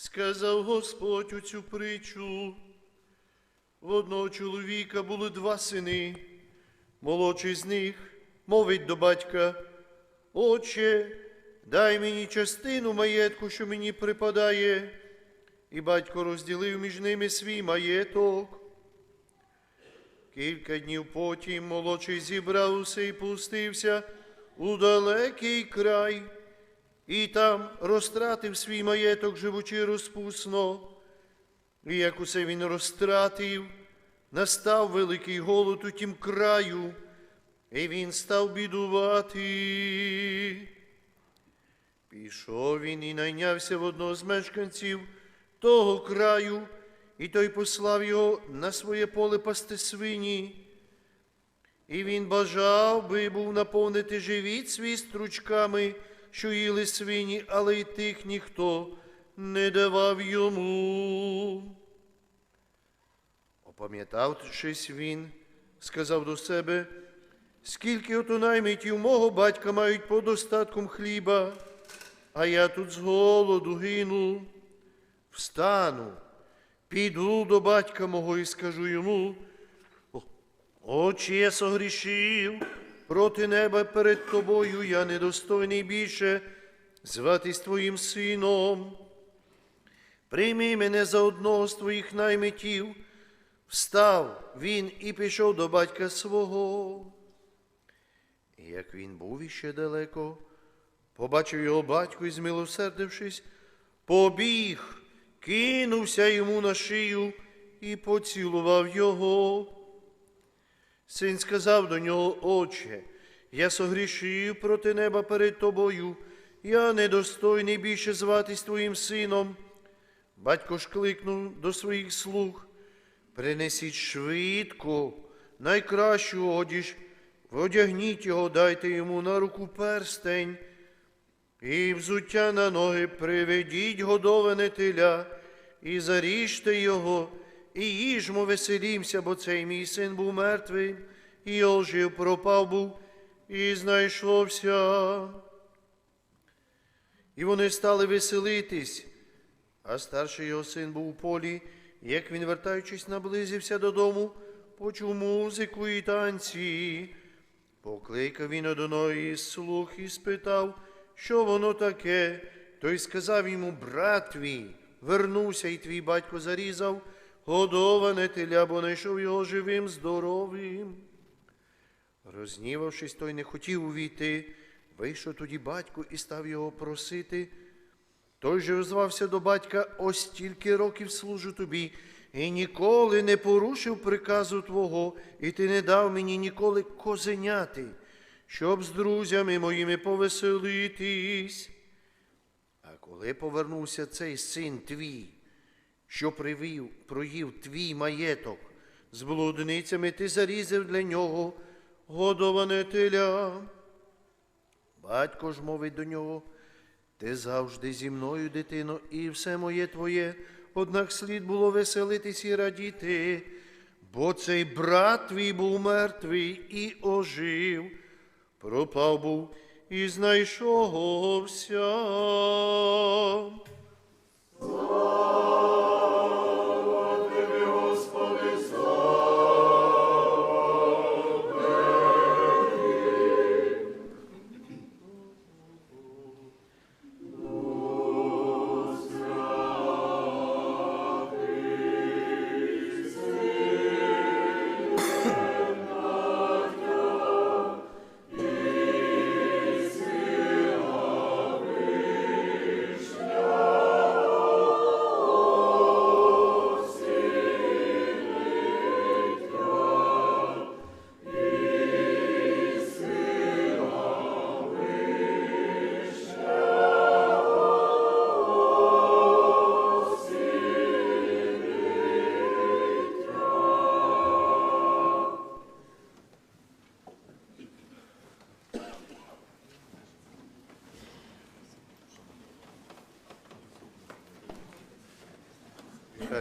Сказав Господь у цю притчу. В одного чоловіка були два сини. Молодший з них мовить до батька, Отче, дай мені частину маєтку, що мені припадає. І батько розділив між ними свій маєток. Кілька днів потім молодший зібрав усе і пустився у далекий край, і там розтратив свій маєток, живучи розпусно. І як усе він розтратив, настав великий голод у тім краю, і він став бідувати. Пішов він і найнявся в одного з мешканців того краю, і той послав його на своє поле пасти свині. І він бажав би був наповнити живіт свій стручками, що їли свині, але й тих ніхто не давав йому. Опам'ятавшись він, сказав до себе, скільки ото наймитів мого батька мають по достатком хліба, а я тут з голоду гину. Встану, піду до батька мого і скажу йому, «О, Отче, я согрішив проти неба перед тобою, я недостойний більше зватись твоїм сином. Прийми мене за одного з твоїх наймитів. Встав він і пішов до батька свого. І як він був іще далеко, побачив його батько і, змилосердившись, побіг, кинувся йому на шию і поцілував його. Син сказав до нього, Отче, я согрішив проти неба перед тобою, я недостойний більше зватись твоїм сином. Батько ж кликнув до своїх слуг, принесіть швидко найкращу одіж, одягніть його, дайте йому на руку перстень, і взуття на ноги приведіть годоване теля, і заріжте його, і їжмо веселімся, бо цей мій син був мертвий, і ожив, пропав був, і знайшовся. І вони стали веселитись, а старший його син був у полі, і як він, вертаючись, наблизився додому, почув музику і танці. Покликав він одної із слуг і спитав, що воно таке. Той сказав йому, брат твій, вернувся, і твій батько зарізав, годоване теля, бо знайшов його живим, здоровим. Рознівавшись, той не хотів увійти, вийшов тоді батько і став його просити. Той же озвався до батька, ось стільки років служу тобі, і ніколи не порушив приказу Твого, і ти не дав мені ніколи козеняти, щоб з друзями моїми повеселитись. А коли повернувся цей син твій, що привів, проїв твій маєток, з блудницями ти зарізав для нього годоване теля. Батько ж мовить до нього, ти завжди зі мною, дитино, і все моє твоє, однак слід було веселитись і радіти, бо цей брат твій був мертвий і ожив, пропав був і знайшовся.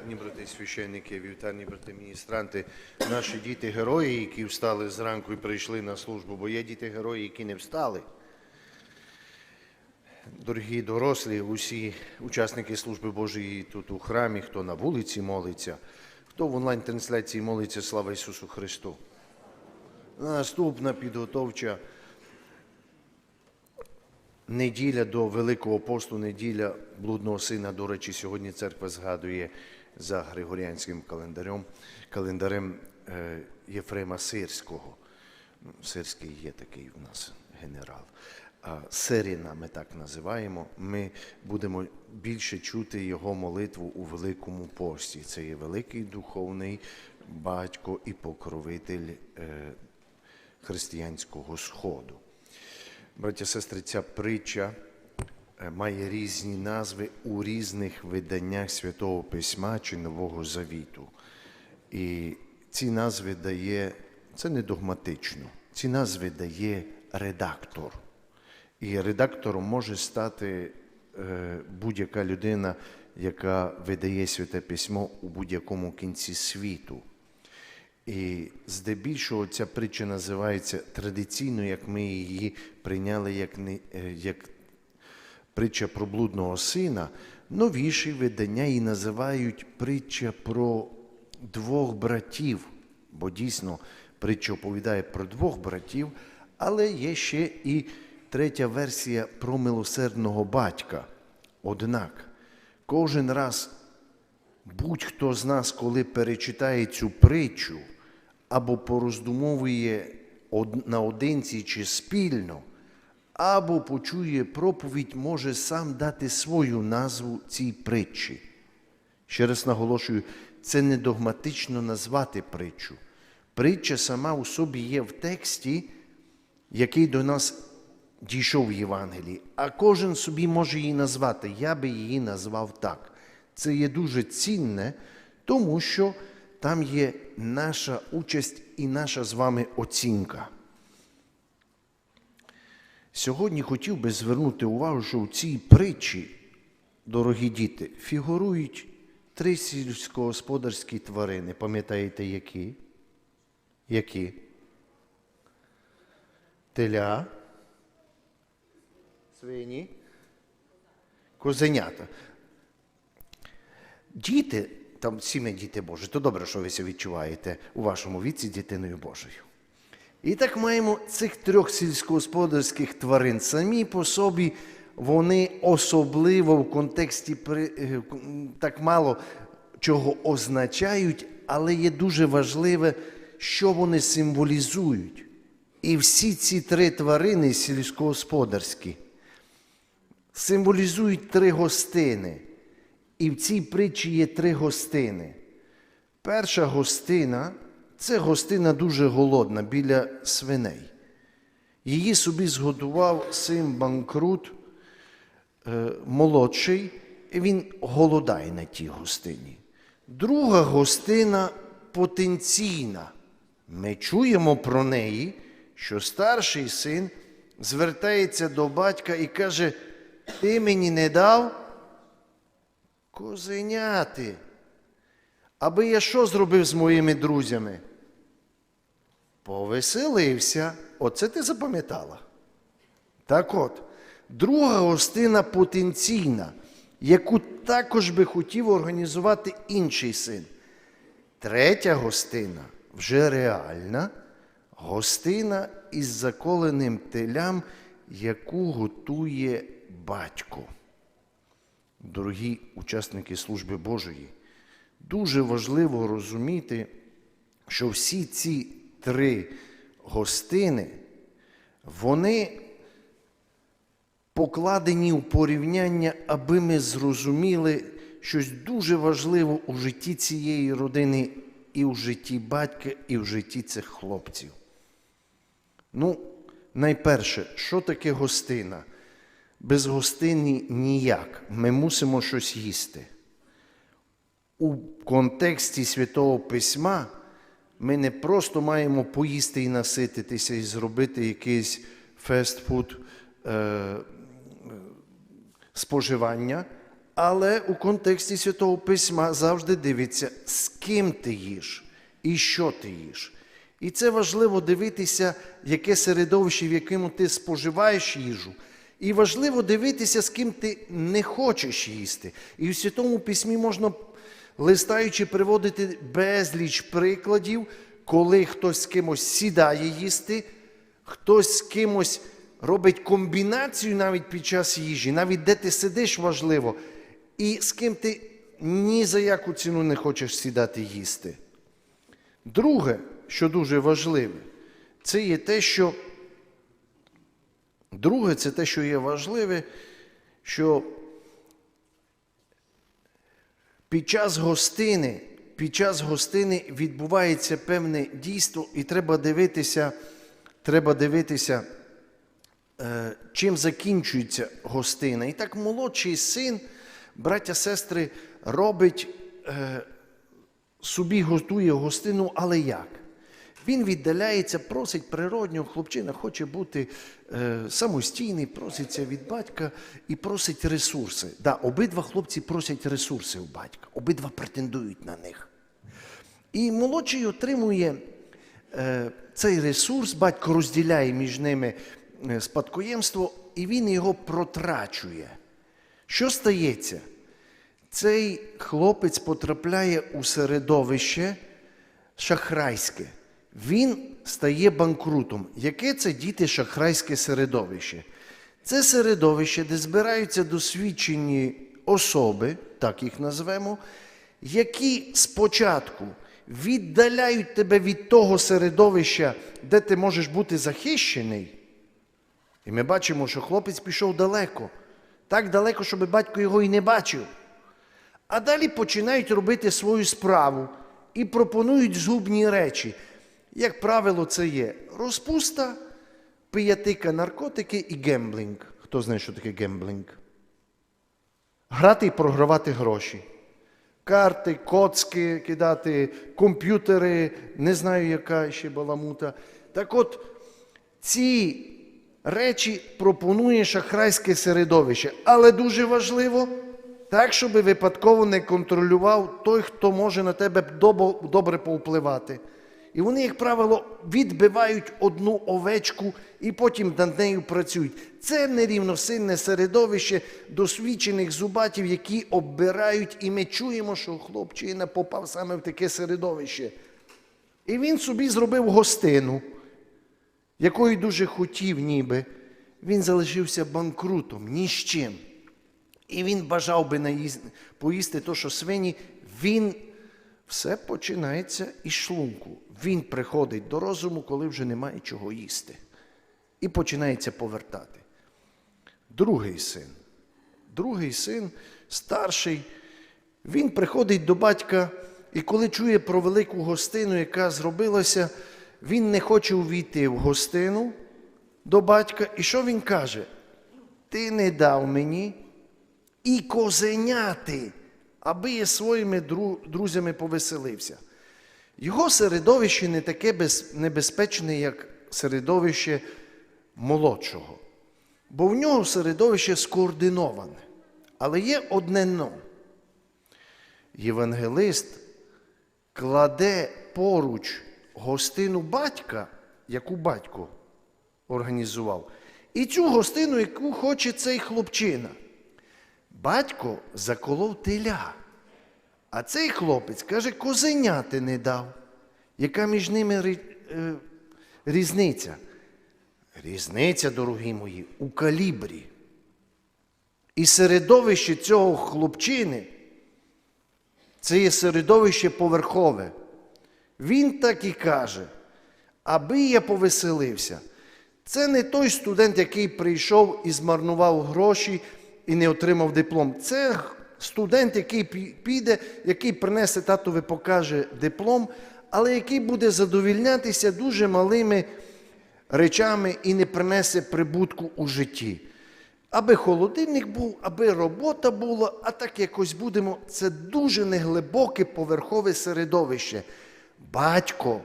Вітарні брати священники, вітарні брати міністранти, наші діти герої, які встали зранку і прийшли на службу, бо є діти герої, які не встали. Дорогі дорослі, усі учасники служби Божої тут у храмі, хто на вулиці молиться, хто в онлайн-трансляції молиться, слава Ісусу Христу. Наступна підготовча неділя до Великого посту, неділя блудного сина. До речі, сьогодні церква згадує за Григоріанським календарем, календарем е, Єфрема Сирського. Ну, Сирський є такий у нас генерал. Сиріна ми так називаємо. Ми будемо більше чути його молитву у Великому пості. Це є великий духовний батько і покровитель е, християнського сходу. Браття сестри, ця притча має різні назви у різних виданнях Святого Письма чи Нового Завіту. І ці назви дає, це не догматично, ці назви дає редактор. І редактором може стати е, будь-яка людина, яка видає святе письмо у будь-якому кінці світу. І здебільшого ця притча називається традиційно, як ми її прийняли як, е, як притча про блудного сина. Новіші видання її називають притча про двох братів, бо дійсно притча оповідає про двох братів, але є ще і третя версія про милосердного батька. Однак, кожен раз будь-хто з нас, коли перечитає цю притчу або пороздумовує од- наодинці чи спільно, або почує проповідь, може сам дати свою назву цій притчі. Ще раз наголошую, це не догматично назвати притчу. Притча сама у собі є в тексті, який до нас дійшов в Євангелії, а кожен собі може її назвати. Я би її назвав так. Це є дуже цінне, тому що там є наша участь і наша з вами оцінка. Сьогодні хотів би звернути увагу, що у цій притчі, дорогі діти, фігурують три сільськогосподарські тварини. Пам'ятаєте, які? Які? Теля, свині, козенята. Діти, там сіме діти Божі, то добре, що ви це відчуваєте у вашому віці дитиною Божою. І так маємо цих трьох сільськогосподарських тварин. Самі по собі вони особливо в контексті е, так мало чого означають, але є дуже важливе, що вони символізують. І всі ці три тварини сільськогосподарські символізують три гостини. І в цій притчі є три гостини. Перша гостина це гостина дуже голодна біля свиней. Її собі зготував син банкрут е, молодший, і він голодає на тій гостині. Друга гостина потенційна. Ми чуємо про неї, що старший син звертається до батька і каже: Ти мені не дав козеняти. Аби я що зробив з моїми друзями? Повеселився. Оце ти запам'ятала. Так от, друга гостина потенційна, яку також би хотів організувати інший син. Третя гостина вже реальна, гостина із заколеним телям, яку готує батько. Дорогі учасники служби Божої, дуже важливо розуміти, що всі ці три гостини, вони покладені у порівняння, аби ми зрозуміли щось дуже важливе у житті цієї родини, і в житті батька, і в житті цих хлопців. Ну, найперше, що таке гостина? Без гостини ніяк. Ми мусимо щось їсти. У контексті Святого Письма ми не просто маємо поїсти і насититися і зробити якийсь фестфуд е, споживання, але у контексті Святого Письма завжди дивиться, з ким ти їш і що ти їш. І це важливо дивитися, яке середовище, в якому ти споживаєш їжу, І важливо дивитися, з ким ти не хочеш їсти. І в Святому Письмі можна, листаючи, приводити безліч прикладів, коли хтось з кимось сідає їсти, хтось з кимось робить комбінацію навіть під час їжі, навіть де ти сидиш важливо, і з ким ти ні за яку ціну не хочеш сідати їсти. Друге, що дуже важливе, це є те, що друге, це те, що є важливе, що під час гостини, під час гостини відбувається певне дійство, і треба дивитися, треба дивитися, е, чим закінчується гостина. І так молодший син, браття, сестри, робить, е, собі готує гостину, але як? Він віддаляється, просить природнього, хлопчина хоче бути е, самостійний, проситься від батька і просить ресурси. Да, обидва хлопці просять ресурси у батька, обидва претендують на них. І молодший отримує е, цей ресурс, батько розділяє між ними е, спадкоємство, і він його протрачує. Що стається? Цей хлопець потрапляє у середовище шахрайське. Він стає банкрутом. Яке це діти шахрайське середовище? Це середовище, де збираються досвідчені особи, так їх назвемо, які спочатку віддаляють тебе від того середовища, де ти можеш бути захищений. І ми бачимо, що хлопець пішов далеко, так далеко, щоб батько його і не бачив. А далі починають робити свою справу і пропонують згубні речі. Як правило, це є розпуста, пиятика, наркотики і гемблінг. Хто знає, що таке гемблінг? Грати і програвати гроші. Карти, коцки кидати, комп'ютери, не знаю, яка ще баламута. Так от, ці речі пропонує шахрайське середовище. Але дуже важливо, так, щоб випадково не контролював той, хто може на тебе добре повпливати. І вони, як правило, відбивають одну овечку і потім над нею працюють. Це нерівносильне середовище досвідчених зубатів, які оббирають, і ми чуємо, що хлопчина попав саме в таке середовище. І він собі зробив гостину, якої дуже хотів, ніби. Він залишився банкрутом, ні з чим. І він бажав би наїз- поїсти то, що свині, він все починається із шлунку. Він приходить до розуму, коли вже немає чого їсти. І починається повертати. Другий син. Другий син, старший, він приходить до батька, і коли чує про велику гостину, яка зробилася, він не хоче увійти в гостину до батька. І що він каже? Ти не дав мені і козеняти, аби я своїми друзями повеселився. Його середовище не таке без- небезпечне, як середовище молодшого. Бо в нього середовище скоординоване. Але є одне но. Євангелист кладе поруч гостину батька, яку батько організував, і цю гостину, яку хоче цей хлопчина. Батько заколов теля, а цей хлопець каже, козеняти не дав. Яка між ними е, різниця? Різниця, дорогі мої, у калібрі. І середовище цього хлопчини це є середовище поверхове. Він так і каже, аби я повеселився. Це не той студент, який прийшов і змарнував гроші і не отримав диплом. Це студент, який піде, який принесе татові, покаже диплом, але який буде задовільнятися дуже малими речами і не принесе прибутку у житті. Аби холодильник був, аби робота була, а так якось будемо. Це дуже неглибоке поверхове середовище. Батько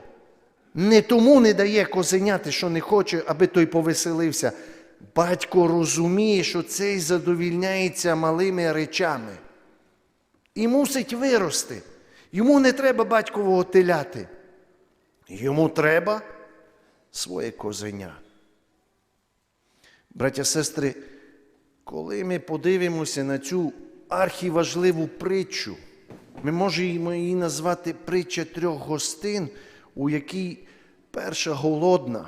не тому не дає козеняти, що не хоче, аби той повеселився. Батько розуміє, що цей задовільняється малими речами. І мусить вирости. Йому не треба батькового теляти. Йому треба своє козеня. Браття, сестри, коли ми подивимося на цю архіважливу притчу, ми можемо її назвати притча трьох гостин, у якій перша голодна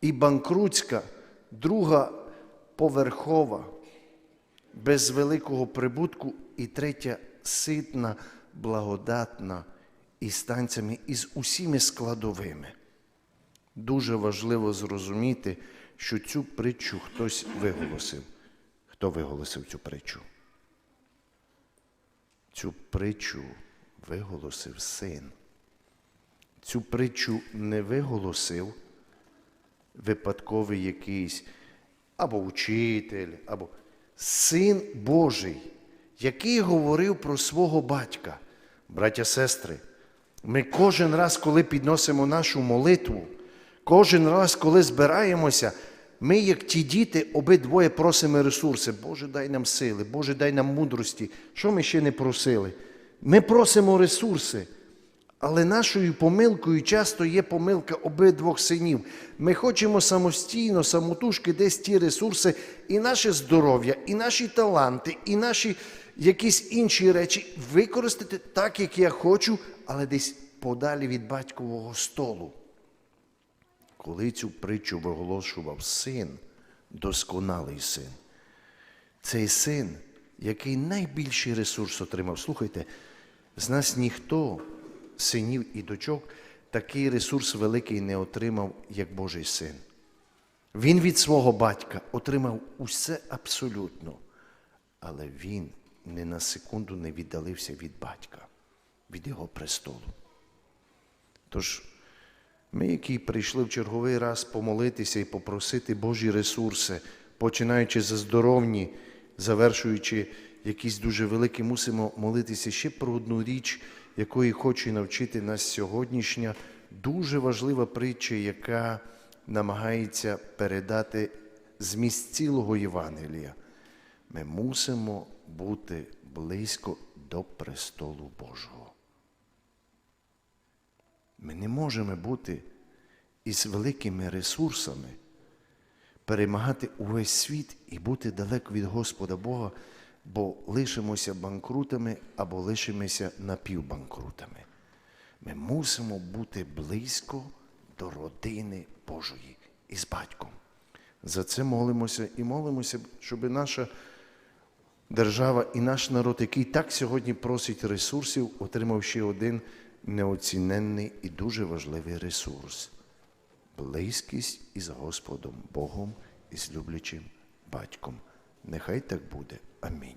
і банкрутська, друга поверхова, без великого прибутку, і третя ситна, благодатна і з танцями, і з усіми складовими. Дуже важливо зрозуміти, що цю притчу хтось виголосив. Хто виголосив цю притчу? Цю притчу виголосив син. Цю притчу не виголосив випадковий якийсь або учитель, або син Божий, який говорив про свого батька. Браття, сестри, ми кожен раз, коли підносимо нашу молитву, кожен раз, коли збираємося, ми, як ті діти, обидвоє просимо ресурси. Боже, дай нам сили, Боже, дай нам мудрості. Що ми ще не просили? Ми просимо ресурси. Але нашою помилкою часто є помилка обидвох синів. Ми хочемо самостійно, самотужки десь ті ресурси, і наше здоров'я, і наші таланти, і наші якісь інші речі використати так, як я хочу, але десь подалі від батькового столу. Коли цю притчу виголошував син, досконалий син, цей син, який найбільший ресурс отримав, слухайте, з нас ніхто, синів і дочок, такий ресурс великий не отримав, як Божий син. Він від свого батька отримав усе абсолютно, але він не на секунду не віддалився від батька, від його престолу. Тож, ми, які прийшли в черговий раз помолитися і попросити Божі ресурси, починаючи за здоровні, завершуючи якісь дуже великі, мусимо молитися ще про одну річ, якої хоче навчити нас сьогоднішня дуже важлива притча, яка намагається передати зміст цілого Євангелія. Ми мусимо бути близько до престолу Божого. Ми не можемо бути із великими ресурсами, перемагати увесь світ і бути далеко від Господа Бога, бо лишимося банкрутами або лишимося напівбанкрутами. Ми мусимо бути близько до родини Божої із батьком. За це молимося і молимося, щоб наша держава і наш народ, який так сьогодні просить ресурсів, отримав ще один неоціненний і дуже важливий ресурс близькість із Господом Богом і з люблячим батьком. Нехай так буде. Амінь.